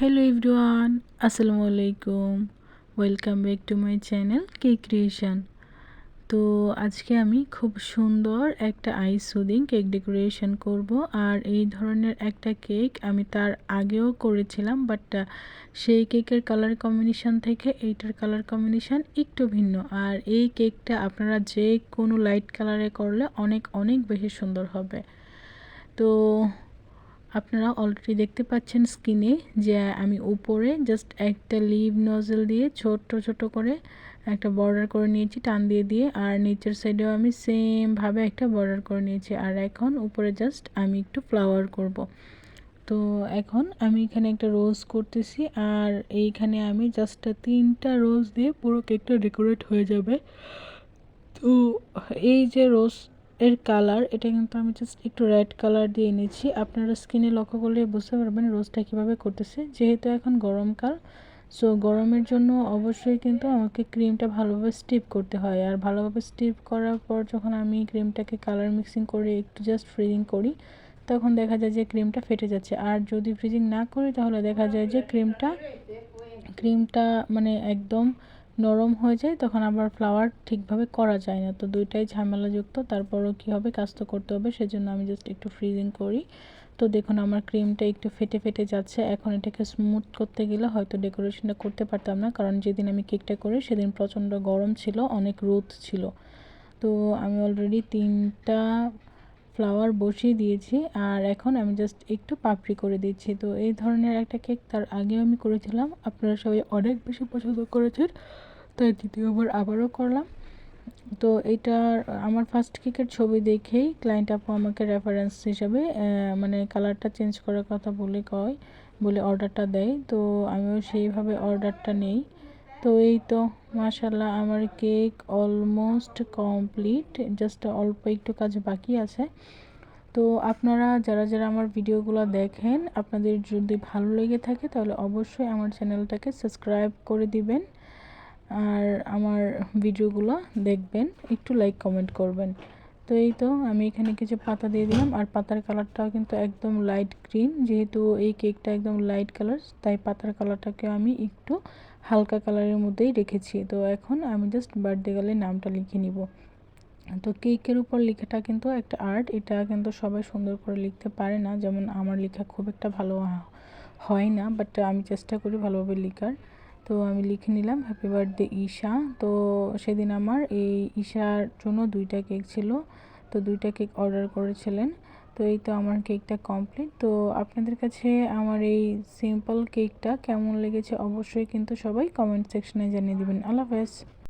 Hello everyone আসসালামু আলাইকুম। Welcome back to my channel K creation তো আজকে আমি খুব সুন্দর একটা আইস সুদিং কেক ডেকোরেশন করব, আর এই ধরনের একটা কেক আমি তার আগেও করেছিলাম বাট সেই কেকের কালার কম্বিনেশান থেকে এইটার কালার কম্বিনেশান একটু ভিন্ন। আর এই কেকটা আপনারা যে কোনো লাইট কালারে করলে অনেক অনেক বেশি সুন্দর হবে। তো আপনারা অলরেডি দেখতে পাচ্ছেন স্কিনে যে আমি উপরে জাস্ট একটা লিভ নজল দিয়ে ছোট্ট ছোট করে একটা বর্ডার করে নিয়েছি, টান দিয়ে দিয়ে, আর নিচের সাইডেও আমি সেমভাবে একটা বর্ডার করে নিয়েছি আর এখন উপরে জাস্ট আমি একটু ফ্লাওয়ার করব। তো এখন আমি এখানে একটা রোজ করতেছি, আর এইখানে আমি জাস্ট তিনটা রোজ দিয়ে পুরো কেকটা ডেকোরেট হয়ে যাবে তো এই যে রোজ এর কালার এটা কিন্তু আমি জাস্ট একটু রেড কালার দিয়ে এনেছি। আপনারা স্কিনে লক্ষ্য করলে বুঝতে পারবেন রোজটা কীভাবে করতেছে। যেহেতু এখন গরমকাল সো গরমের জন্য অবশ্যই কিন্তু আমাকে ক্রিমটা ভালোভাবে স্টিপ করতে হয়। আর ভালোভাবে স্টিপ করার পর যখন আমি ক্রিমটাকে কালার মিক্সিং করে একটু জাস্ট ফ্রিজিং করি, তখন দেখা যায় যে ক্রিমটা ফেটে যাচ্ছে। আর যদি ফ্রিজিং না করি, তাহলে দেখা যায় যে ক্রিমটা ক্রিমটা মানে একদম নরম হয়ে যায়, তখন আবার ফ্লাওয়ার ঠিকভাবে করা যায় না। তো দুইটাই ঝামেলাযুক্ত, তারপরও কী হবে? কাজ তো করতে হবে, সেজন্য আমি জাস্ট একটু ফ্রিজিং করি। তো দেখুন, আমার ক্রিমটা একটু ফেটে ফেটে যাচ্ছে। এখন এটাকে স্মুথ করতে গেলে হয়তো ডেকোরেশনটা করতে পারতাম না, কারণ যেদিন আমি কেকটা করি, সেদিন প্রচণ্ড গরম ছিল, অনেক রোদ ছিল। তো আমি অলরেডি তিনটা ফ্লাওয়ার বসিয়ে দিয়েছি, আর এখন আমি জাস্ট একটু পাপড়ি করে দিচ্ছি। তো এই ধরনের একটা কেক তার আগেও আমি করেছিলাম। আপনারা সবাই অনেক বেশি পছন্দ করেছেন। তাই দ্বিতীয়বার আবারও করলাম। তো এইটার আমার ফার্স্ট কেকের ছবি দেখেই ক্লায়েন্ট আপু আমাকে রেফারেন্স হিসাবে মানে কালারটা চেঞ্জ করার কথা বলে কয়, বলে অর্ডারটা দেয়। তো আমিও সেইভাবে অর্ডারটা নেই। তো এই তো মাশাল্লাহ আমার কেক অলমোস্ট কমপ্লিট জাস্ট অল্প একটু কাজ বাকি আছে। তো আপনারা যারা যারা আমার ভিডিওগুলো দেখেন, আপনাদের যদি ভালো লেগে থাকে তাহলে অবশ্যই আমার চ্যানেলটাকে সাবস্ক্রাইব করে দিবেন। আর আমার ভিডিওগুলো দেখবেন, একটু লাইক কমেন্ট করবেন। তো এই তো, আমি এখানে কিছু পাতা দিয়ে দিলাম। আর পাতার কালারটাও কিন্তু একদম লাইট গ্রিন যেহেতু এই কেকটা একদম লাইট কালার তাই পাতার কালারটাকে আমি একটু হালকা কালারের মধ্যেই রেখেছি। তো এখন আমি জাস্ট বার্থডে গেলে নামটা লিখে নিব। তো কেকের উপর লেখাটা কিন্তু একটা আর্ট এটা কিন্তু সবাই সুন্দর করে লিখতে পারে না। যেমন আমার লেখা খুব একটা ভালো হয় না বাট আমি চেষ্টা করি ভালোভাবে লেখার। তো আমি লিখে নিলাম হ্যাপি বার্থডে ঈশা। তো সেদিন আমার এই ঈশার জন্য দুইটা কেক ছিল, তো দুইটা কেক অর্ডার করেছিলেন। তো এই তো আমার কেকটা কমপ্লিট। তো আপনাদের কাছে আমার এই সিম্পল কেকটা কেমন লেগেছে অবশ্যই কিন্তু সবাই কমেন্ট সেকশনে জানিয়ে দেবেন। আল্লাহ হাফেজ।